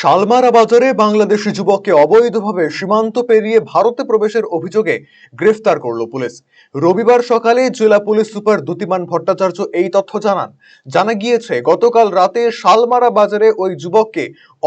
শালমারা বাজারে বাংলাদেশি যুবককে অবৈধভাবে সীমান্ত পেরিয়ে ভারতে প্রবেশের অভিযোগে গ্রেফতার করল পুলিশ। রবিবার সকালে জেলা পুলিশ সুপার দ্যুতিমান ভট্টাচার্য এই তথ্য জানান। জানা গিয়েছে, গতকাল রাতে শালমারা বাজারে ওই যুবককে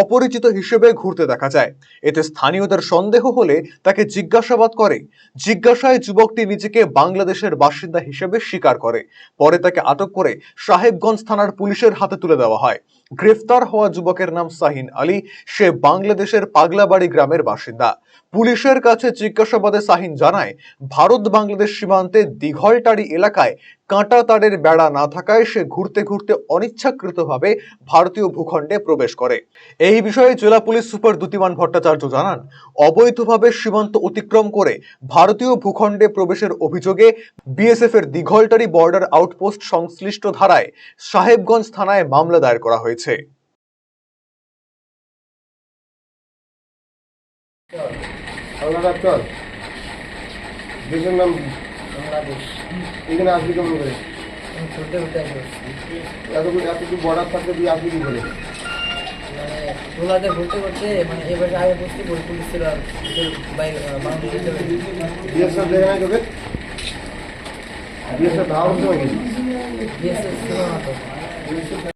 অপরিচিত হিসেবে ঘুরতে দেখা যায়। এতে স্থানীয়দের সন্দেহ হলে তাকে জিজ্ঞাসাবাদ করে। জিজ্ঞাসায় যুবকটি নিজেকে বাংলাদেশের বাসিন্দা হিসেবে স্বীকার করে। পরে তাকে আটক করে সাহেবগঞ্জ থানার পুলিশের হাতে তুলে দেওয়া হয়। গ্রেফতার হওয়া যুবকের নাম সাহিন আলী। সে বাংলাদেশের পাগলাবাড়ি গ্রামের বাসিন্দা। পুলিশের কাছে জিজ্ঞাসাবাদে সাহিন জানায়, ভারত বাংলাদেশ সীমান্তে দিঘলটারি এলাকায় কাঁটা তারের বেড়া না থাকায় সে ঘুরতে ঘুরতে অনিচ্ছাকৃতভাবে ভারতীয় ভূখণ্ডে প্রবেশ করে। এই বিষয়ে জেলা পুলিশ সুপার দ্যুতিমান ভট্টাচার্য জানান, অবৈধভাবে সীমান্ত অতিক্রম করে ভারতীয় ভূখণ্ডে প্রবেশের অভিযোগে বিএসএফ এর দিঘলটারি বর্ডার আউটপোস্ট সংশ্লিষ্ট ধারায় সাহেবগঞ্জ থানায় মামলা দায়ের করা হয়েছে। বাংলাদেশ চল। দেশের নাম বাংলাদেশ। এখানে আসবি এবার আগে বুঝতে পারি পুলিশ ছিল বাইরে বিএসএফ দেখে নাই তোকে? বিএসএফ ধাওয়ার সময় গেছি বিএসএফ ছিল না তো